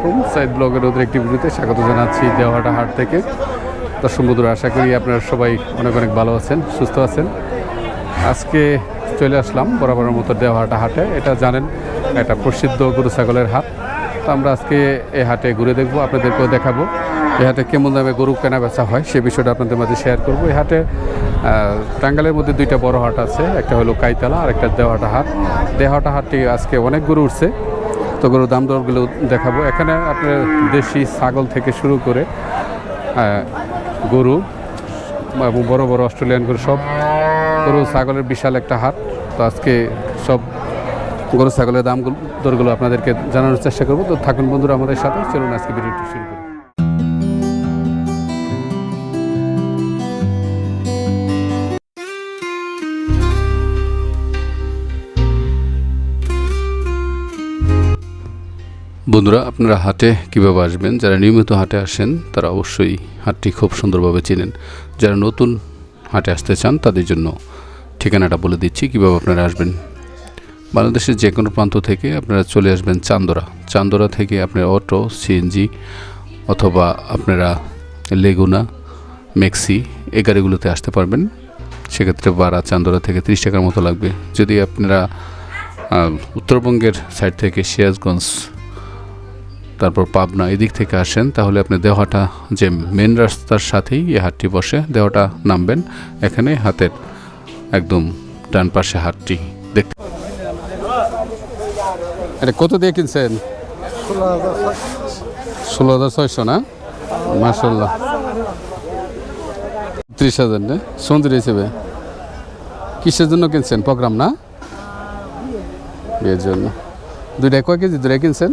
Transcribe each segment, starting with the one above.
আলাইকুম। সাইদ ব্লগের ওদের একটি ভিডিওতে স্বাগত জানাচ্ছি দেওয়াটা হাট থেকে। দর্শক বন্ধুরা, আশা করি আপনারা সবাই অনেক অনেক ভালো আছেন, সুস্থ আছেন। আজকে চলে আসলাম বরাবরের মতো দেওয়াটা হাটে। এটা জানেন একটা প্রসিদ্ধ গরু ছাগলের হাট। তো আমরা আজকে এই হাটে ঘুরে দেখব, আপনাদেরকেও দেখাবো এই হাটে কেমন দামে গরু কেনা বেচা হয়, সে বিষয়টা আপনাদের মাঝে শেয়ার করব। এই হাটে টাঙ্গালের মধ্যে দুইটা বড় হাট আছে, একটা হলো কাইতলা আর একটা দেওয়াটা হাট। দেওয়াটা হাটটি আজকে অনেক গরু উঠছে। তো গরুর দাম দরগুলো দেখাবো। এখানে আপনার দেশি ছাগল থেকে শুরু করে গরু এবং বড় বড় অস্ট্রেলিয়ান গরু, সব গরু ছাগলের বিশাল একটা হাট। তো আজকে সব গরু ছাগলের দাম দরগুলো আপনাদেরকে জানানোর চেষ্টা করব। তো থাকুন বন্ধুরা আমাদের সাথে, চলুন আজকে ভিডিওটি শুরু করি। বন্ধুরা, আপনারা হাটে কীভাবে আসবেন? যারা নিয়মিত হাটে আসেন, তারা অবশ্যই হাটটি খুব সুন্দরভাবে চেনেন। যারা নতুন হাটে আসতে চান, তাদের জন্য ঠিকানাটা বলে দিচ্ছি, কীভাবে আপনারা আসবেন। বাংলাদেশের যে কোনো প্রান্ত থেকে আপনারা চলে আসবেন চান্দোরা। চান্দোরা থেকে আপনার অটো সিএনজি অথবা আপনারা লেগুনা, মেক্সি এই গাড়িগুলোতে আসতে পারবেন। সেক্ষেত্রে ভাড়া চান্দোরা থেকে ত্রিশ টাকার মতো লাগবে। যদি আপনারা উত্তরবঙ্গের সাইড থেকে সিরাজগঞ্জ তারপর পাবনা এদিক থেকে আসেন, তাহলে আপনি দেওয়াটা যে মেন রাস্তার সাথেই এই হাটটি বসে দেওয়াটা নামবেন, এখানে হাতের একদম ডান পাশে হাটটি দেখতে। এটা কত দিয়ে কিনছেন? ষোলো হাজার ছয়শো না? মাসাল্লাহ ত্রিশ হাজার না? সুন্দর হিসেবে। কিসের জন্য কিনছেন? প্রোগ্রাম না? বিয়ের জন্য। দুইটাই কয় কেজি? দুইটাই কিনছেন?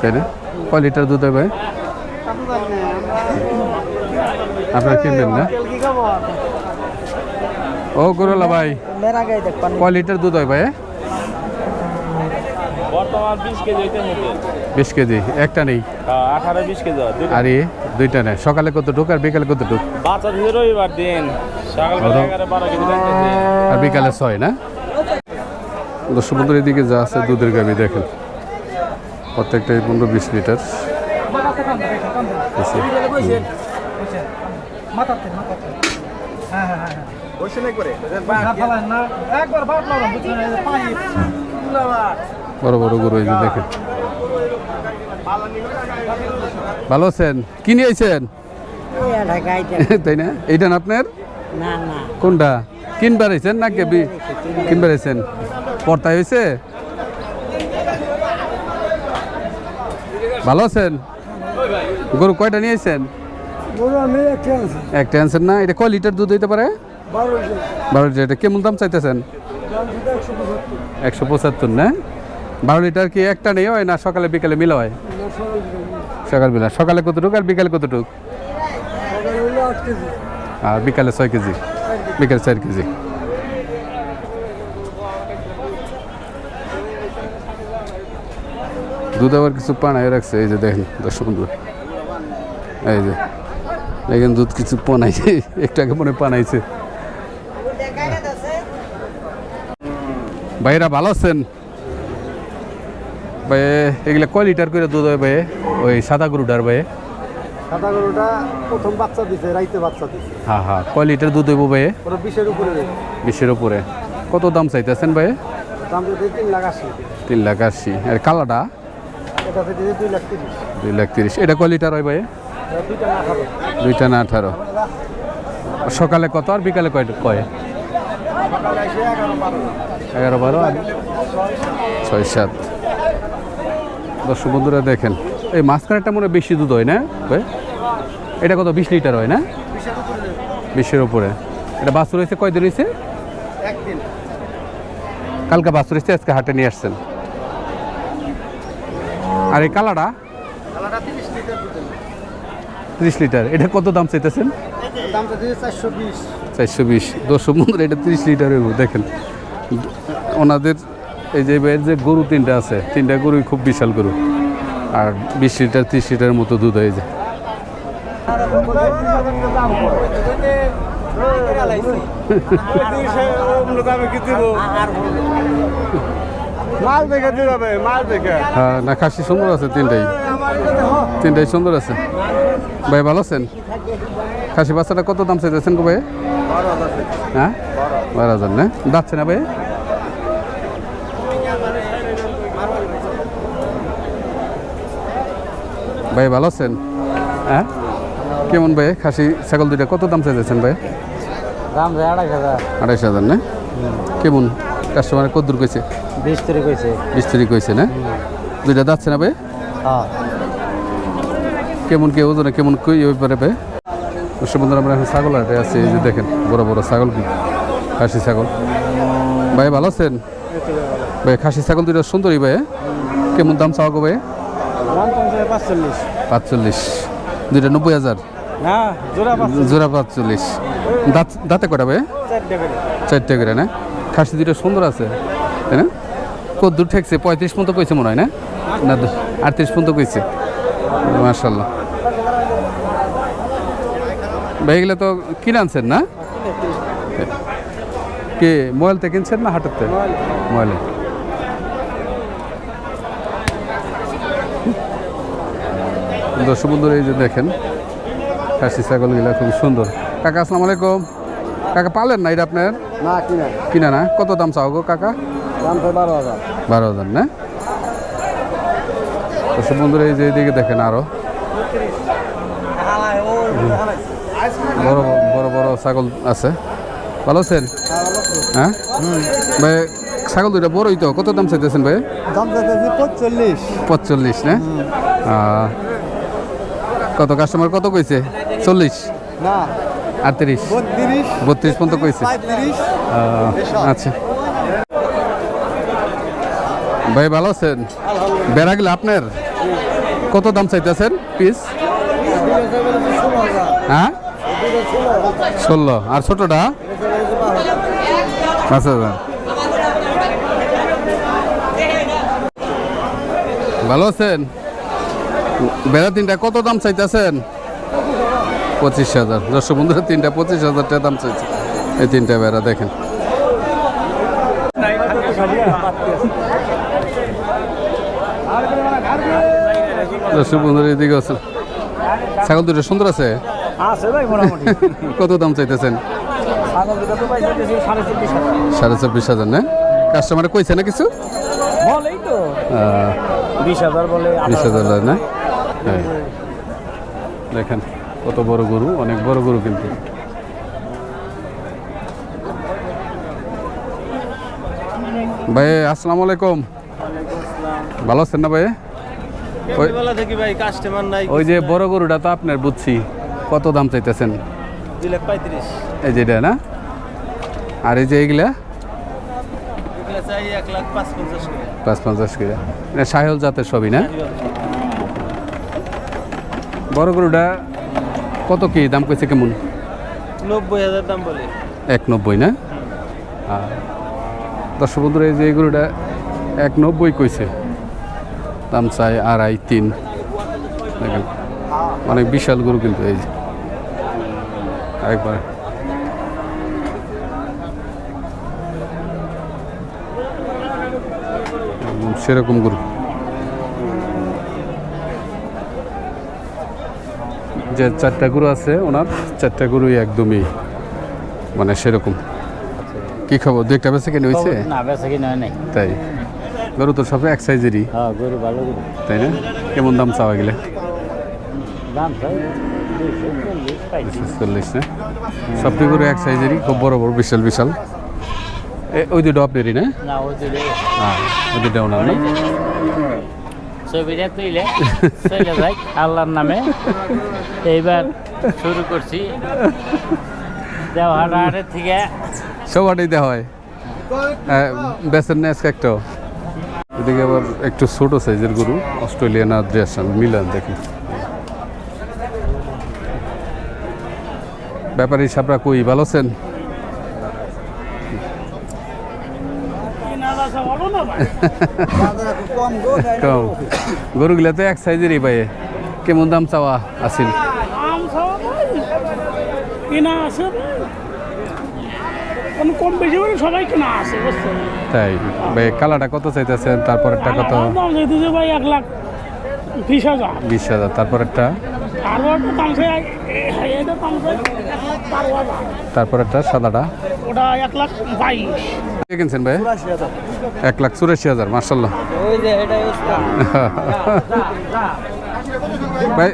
তাই লিটার দুধ হয় ভাই? আপনার কিনবেন না? ও গুরুলা ভাই কয় লিটার দুধ হয় ভাই? বিশ কেজি একটা নেই? আর দুইটা নেই। সকালে কত ঢুক আর বিকালে কত ঢুক আচ্ছা। আর বিকালে ছয় না? দর্শক এদিকে যা আছে দুধের গাবি দেখেন। প্রত্যেকটাই পনেরো বিশ লিটার। মাথাতে হ্যাঁ হ্যাঁ হ্যাঁ বড় বড় গরু এই যে দেখেন। ভালো আছেন? কি নিয়ে আইছেন? তাই না? এইটা না আপনার? না না। কোনটা? কিনবার আইছেন না কেবি কিনবার। আইছেন? পর্তায় হয়েছে ভালো আছেন? গরু কয়টা নিয়ে আইছেন? বড় আমি একটা আনছেন না? এটা কয় লিটার দুধ হইতে পারে? বারো লিটার। এটা কেমন দাম চাইতেছেন? একশো পঁচাত্তর। না? বারো লিটার কি একটা নেই হয় না সকালে বিকালে মিলা হয়? সকাল বেলা সকালে কতটুক আর বিকালে কতটুক? আর বিকালে ছয় কেজি। বিকালে চার কেজি। দুধ আবার কিছু পানায় রাখছে এই যে দেখেন দর্শক বন্ধু। এই যে দেখেন দুধ কিছু পানাইছে একটু আগে মনে পানাইছে। ভাইরা ভালো আছেন? ভাই এগুলা কয় লিটার করে দুধ হয় ভাই ওই সাদা গরুটার ভাই সাদা গরুটা প্রথম বাচ্চা দিছে রাইতে বাচ্চা দিছে। হ্যাঁ হ্যাঁ কয় লিটার দুধ হইব ভাই ওরা বিশের উপরে বিশের উপরে। কত দাম চাইতেছেন ভাই দাম তিন লাখ আশি। তিন লাখ আশি। আর কালাটা দুই লাখ তিরিশ। এটা কয় লিটার হয় ভাই? দুইটা না খাবে দুইটা না আঠারো। সকালে কত আর বিকালে কয় কয়? এগারো বারো। আর ছয় সাত। দর্শক বন্ধুরা দেখেন এই মাঝখানেরটা মনে হয় বেশি দুধ হয় না ভাই? এটা কত? বিশ লিটার হয় না? বিশের উপরে। এটা বাছুর হয়েছে কয়দিন হয়েছে? কালকে বাছুর হয়েছে আজকে হাটে নিয়ে আসছেন। আর এই কালাটা তিরিশ লিটার লিটার। এটা কত দাম চাইতেছেন? চারশো বিশ। দশশো বন্ধুরা এটা তিরিশ লিটারের গরু দেখেন। ওনাদের এই যে এবার যে গরু তিনটা আছে তিনটা গরুই খুব বিশাল গরু। আর বিশ লিটার ত্রিশ লিটারের মতো দুধ হয়ে যায়। মাল দেখে দিতে হবে মাল দেখে। হ্যাঁ না খাসি সুন্দর আছে তিনটাই। তিনটাই সুন্দর আছে। ভাই ভালো আছেন? খাসি বাচ্চাটা কত দাম চাইতেছেন গো ভাই? হ্যাঁ? বারো হাজার না? যাচ্ছে না ভাই? ভাই ভালো আছেন? হ্যাঁ? কেমন ভাই? খাসি ছাগল দুইটা কত দাম চাইতেছেন ভাই? দাম যায় হাজার। আড়াইশো হাজার না? কেমন? কাস্টমার কত দূর কইছে? বিশ তারিখ হয়েছে বিশ তারিখ হয়েছে না? দুইটা যাচ্ছে না ভাই? হ্যাঁ। কেমন কে ওজনে কেমন কই ওই পারে ভাই? দর্শক বন্ধুরা আমরা এখন ছাগল হাটে আছি এই যে দেখেন বড় বড় ছাগল কি? খাসি ছাগল। ভাই ভালো আছেন? ভাই খাসি ছাগল দুইটা সুন্দরী ভাই কেমন দাম চাওয়া গো ভাই? পাঁচচল্লিশ। পাঁচচল্লিশ। দুইটা নব্বই হাজার? জোড়া পাঁচ পাঁচচল্লিশ। দাঁত দাঁতে কটা ভাই? চারটে করে না? খাসি দুটো সুন্দর আছে, তাই না? কত দূর ঠেকছে? পঁয়ত্রিশ পর্যন্ত কইছে মনে হয়, না? না আটত্রিশ পর্যন্ত কইছে মার্শাল্লাহ ভাই, এগুলো তো কিনে আনছেন, না? কে মোবাইল থেকে কিনছেন না হাটেতে মোবাইলে দর্শক বন্ধুরা, এই যে দেখেন, খাসি ছাগলগুলা খুব সুন্দর। কাকা, আসসালামু আলাইকুম। কাকা, পালেন না এটা আপনার? না কিনা। কিনা না? কত দাম চাও গো কাকা? দাম তো বারো হাজার। বারো হাজার না? দর্শক বন্ধুরা এই যে এইদিকে দেখেন আরও। বড় বড় বড় ছাগল আছে। ভালো আছেন? হ্যাঁ ভাই ছাগল দুইটা বড়ই তো। কত দাম চাইতেছেন ভাই? দাম চাইতেছি পঁচল্লিশ পঁচল্লিশ না? কত কাস্টমার কত কইছে? চল্লিশ? না। আটত্রিশ। বত্রিশ। পর্যন্ত কইছে। আচ্ছা। ভাই ভালো আছেন? বেড়া গেলে আপনার? কত দাম চাইতেছেন? পিস? হ্যাঁ? ষোলো। আর ছোটটা? পাঁচ হাজার। ভালো আছেন? বেড়া তিনটা কত দাম চাইতেছেন? পঁচিশ হাজার। দর্শক বন্ধুরা তিনটা পঁচিশ হাজার টাকা দাম চাইছে। এই তিনটা বেড়া দেখেন। দর্শক বন্ধুরা এদিকে আছে ছাগল দুটো সুন্দর আছে? কত দাম চাইতেছেন? সাড়ে চব্বিশ হাজার। না? কাস্টমার কইছে না কিছু? বিশ হাজার বলে বিশ হাজার না? হ্যাঁ। দেখেন। কত বড় গরু? অনেক বড় গরু কিন্তু। ভাই আসসালামু আলাইকুম। ভালো আছেন না ভাই? ওই- যে বড় গরুটা তো আপনার বুঝছি। কত দাম চাইতেছেন? এই যেটা না? আর এই যে এইগুলা? পাঁচ পঞ্চাশ করে। পাঁচ পঞ্চাশ কিলো এটা সাহেল জাতের সবই না? বড় গরুটা কত কি দাম কইছে কেমন? নব্বই হাজার দাম বলে। এক নব্বই না? দর্শক বন্ধুরা এই যে এই গরুটা এক নব্বই কইছে। দাম চাই আড়াই তিন। দেখেন অনেক বিশাল গরু কিন্তু এই যে। একবার সেরকম গরু। যে চারটা গরু আছে ওনার চারটা গরুই একদমই মানে সেরকম। কি খবর? দু একটা বেঁচে কেন হয়েছে? তাই? গরু তো সব এক সাইজেরই। হ্যাঁ তাই না? কেমন দাম চাওয়া গেলে? চল্লিশ না? সবটি গরু এক সাইজেরই খুব বড় বড় বিশাল বিশাল। ওই দুটো আপনারই না? হ্যাঁ ওই দুটো ওনার না? ছবিটা তুইলে চলে যাই আল্লাহর নামে। এইবার শুরু করছি। দেওয়ার থেকে। সব আটাই দেওয়া হয়। বেচেন না একটা। এদিকে আবার একটু ছোট সাইজের গরু, অস্ট্রেলিয়ান আদ্রিয়াসান মিলান, দেখুন। ব্যাপারী সাপরা কই, ভালো আছেন? কম গো গরুগুলা তো এক সাইজেরই পায়ে। কেমন দাম চাওয়া আছিল? তাই ভাই কালাটা কত চাইতেছেন? তারপর একটা কত ভাই এক লাখ বিশ হাজার। বিশ হাজার। তারপর একটা তারপর একটা সাদাটা? ওটা এক লাখ বাইশ। কিনছেন ভাই? এক লাখ চুরাশি হাজার মার্শাল্লাহ ওই যে এটাই ভাই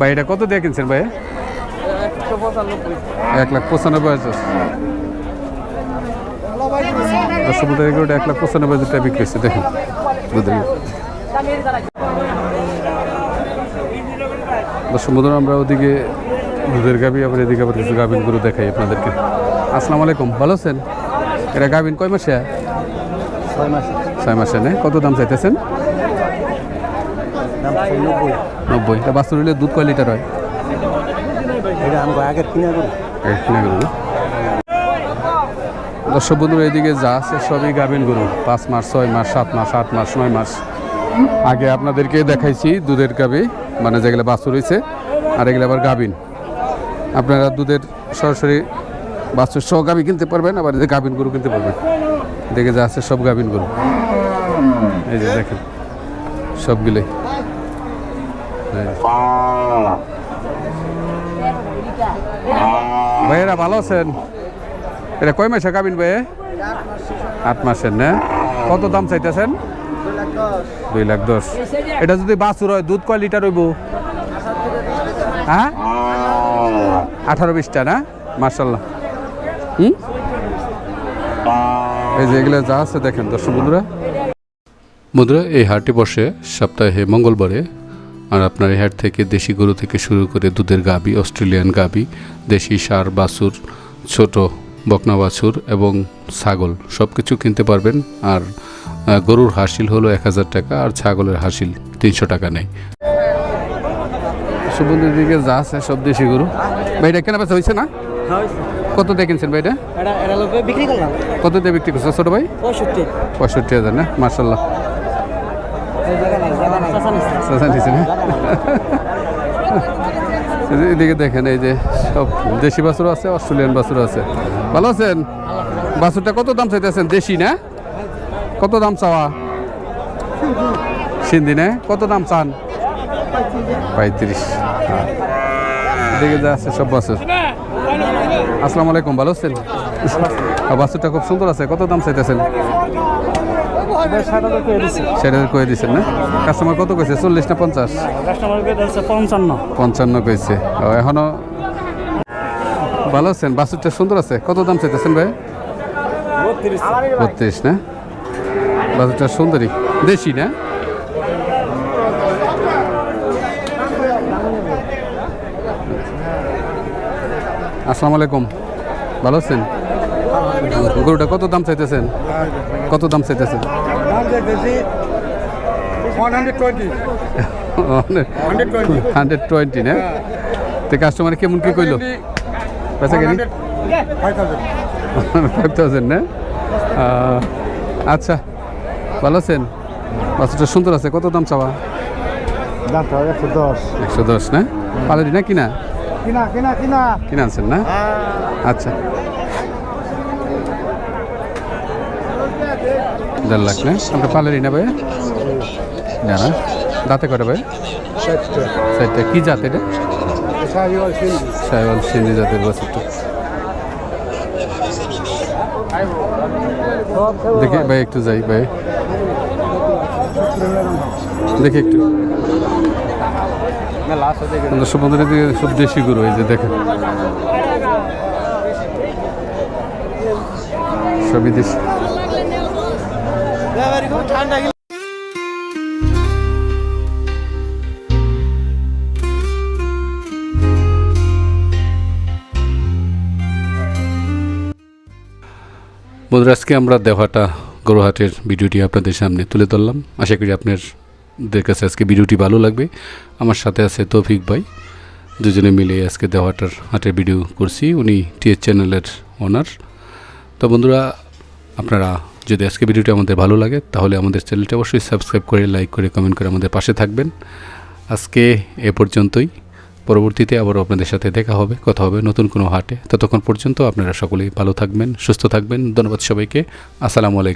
ভাই এটা কত দিয়ে কিনছেন ভাই? এক লাখ পঁচানব্বই হাজার। দশ মধ্যে এগুলোটা এক লাখ পঁচানব্বই হাজার টাকা বিক্রি হচ্ছে দেখুন। দর্শক আমরা ওদিকে দুধের গাবি আবার এদিকে আবার কিছু গাভিন গরু দেখাই আপনাদেরকে। আসসালামু আলাইকুম ভালো আছেন? এটা গাভিন কয় মাসে? ছয় মাসে। নেই কত দাম চাইতেছেন? নব্বই। এটা বাস্তব হলে দুধ কয় লিটার হয়? না? দর্শক বন্ধুরা এদিকে যা আছে সবই গাভিন গরু। পাঁচ মাস ছয় মাস সাত মাস আট মাস নয় মাস। আগে আপনাদেরকে দেখাইছি দুধের গাবি মানে যেগুলো বাছুর হয়েছে আর এগুলো আবার গাভিন আপনারা দুধের সরাসরি বাছুর সহ গাভি কিনতে পারবেন, আবার যে গাভিন গরু কিনতে পারবেন। দেখে যা আছে সব গাভিন গরু। এই যে দেখেন, সবগুলোই। এই ভাইয়েরা ভালো আছেন? এটা কয় মাসে কাবিন ভাই? আট মাসের, না? কত দাম চাইতেছেন? দুই লাখ দশ। এটা যদি বাছুর হয়, দুধ কয় লিটার হইব? হ্যাঁ? আঠারো বিশটা না? মার্শাল্লাহ এই যে এগুলো যা আছে দেখেন দর্শক বন্ধুরা। বন্ধুরা, এই হাটটি বসে সপ্তাহে মঙ্গলবারে, আর আপনার এই হাট থেকে দেশি গরু থেকে শুরু করে দুধের গাবি, অস্ট্রেলিয়ান গাবি, দেশি সার, বাছুর, ছোট বকনা বাছুর এবং ছাগল সব কিছু কিনতে পারবেন। আর গরুর হাসিল হলো এক হাজার টাকা, আর ছাগলের হাসিল তিনশো টাকা নেই। সুবন্ধের দিকে যা আছে সব দেশি গরু। ভাইটা কেনা বেচা হয়েছে না? কত দিয়ে কিনছেন ভাইটা বিক্রি করলাম। কত দিয়ে বিক্রি করছে ছোট ভাই? পঁয়ষট্টি। পঁয়ষট্টি হাজার না? মার্শাল্লাহ এদিকে দেখেন এই যে সব দেশি বাছুর আছে অস্ট্রেলিয়ান বাছুর আছে। ভালো আছেন? বাছুরটা কত দাম চাইতেছেন? দেশি না? কত দাম চাওয়া? সিন্ধি না? কত দাম চান? পঁয়ত্রিশ। হ্যাঁ। এদিকে যা আছে সব বাছুর আসসালামু আলাইকুম ভালো আছেন? আর বাছুরটা খুব সুন্দর আছে কত দাম চাইতেছেন? সেটা কয়ে দিচ্ছেন না? কাস্টমার কত কইছে চল্লিশ না পঞ্চাশ? পঞ্চান্ন পঞ্চান্ন কইছে এখনও ভালো আছেন? বাছুরটা সুন্দর আছে কত দাম চাইতেছেন ভাই? বত্রিশ। না? বাছুরটা সুন্দরী। দেশি না? আসসালামু আলাইকুম। ভালো আছেন? গরুটা কত দাম চাইতেছেন? কত দাম চাইতেছেন? হান্ড্রেড টোয়েন্টি না? তো কাস্টমার কেমন কি কইলো? বেচা কিনি? ফাইভ থাউজেন্ড না? আচ্ছা ভালো আছেন? বাচ্চাটা সুন্দর আছে কত দাম চাওয়া? দামটা একশো দশ। একশো দশ না? পালারি না কিনা কিনা আনছেন না? আচ্ছা। দেড় লাখ না? আমরা না ভাই না দাঁতে কটা ভাই সাইডটা কি জাত এটা? সাইওয়াল সিন্ধি। জাতের বাছুরটা দেখি ভাই একটু যাই ভাই। দেখি একটু। বন্ধুরা সব দেশি গরু এই যে দেখেন। সবই দেশি বন্ধুরা, আজকে আমরা দেওয়াটা গরুহাটের ভিডিওটি আপনাদের সামনে তুলে ধরলাম। আশা করি আপনাদের কাছে আজকে ভিডিওটি ভালো লাগবে। আমার সাথে আছে তৌফিক ভাই। দুজনে মিলে আজকে দেওয়াটার হাটের ভিডিও করছি। উনি টিএস চ্যানেলের ওনার তো বন্ধুরা, আপনারা যদি আজকে ভিডিওটি আমাদের ভালো লাগে, তাহলে আমাদের চ্যানেলটি অবশ্যই সাবস্ক্রাইব করে লাইক করে কমেন্ট করে আমাদের পাশে থাকবেন। আজকে এ পর্যন্তই। পরবর্তীতে আবারও আপনাদের সাথে দেখা হবে, কথা হবে নতুন কোনো হাটে। ততক্ষণ পর্যন্ত আপনারা সকলেই ভালো থাকবেন, সুস্থ থাকবেন। ধন্যবাদ সবাইকে। আসসালামু আলাইকুম।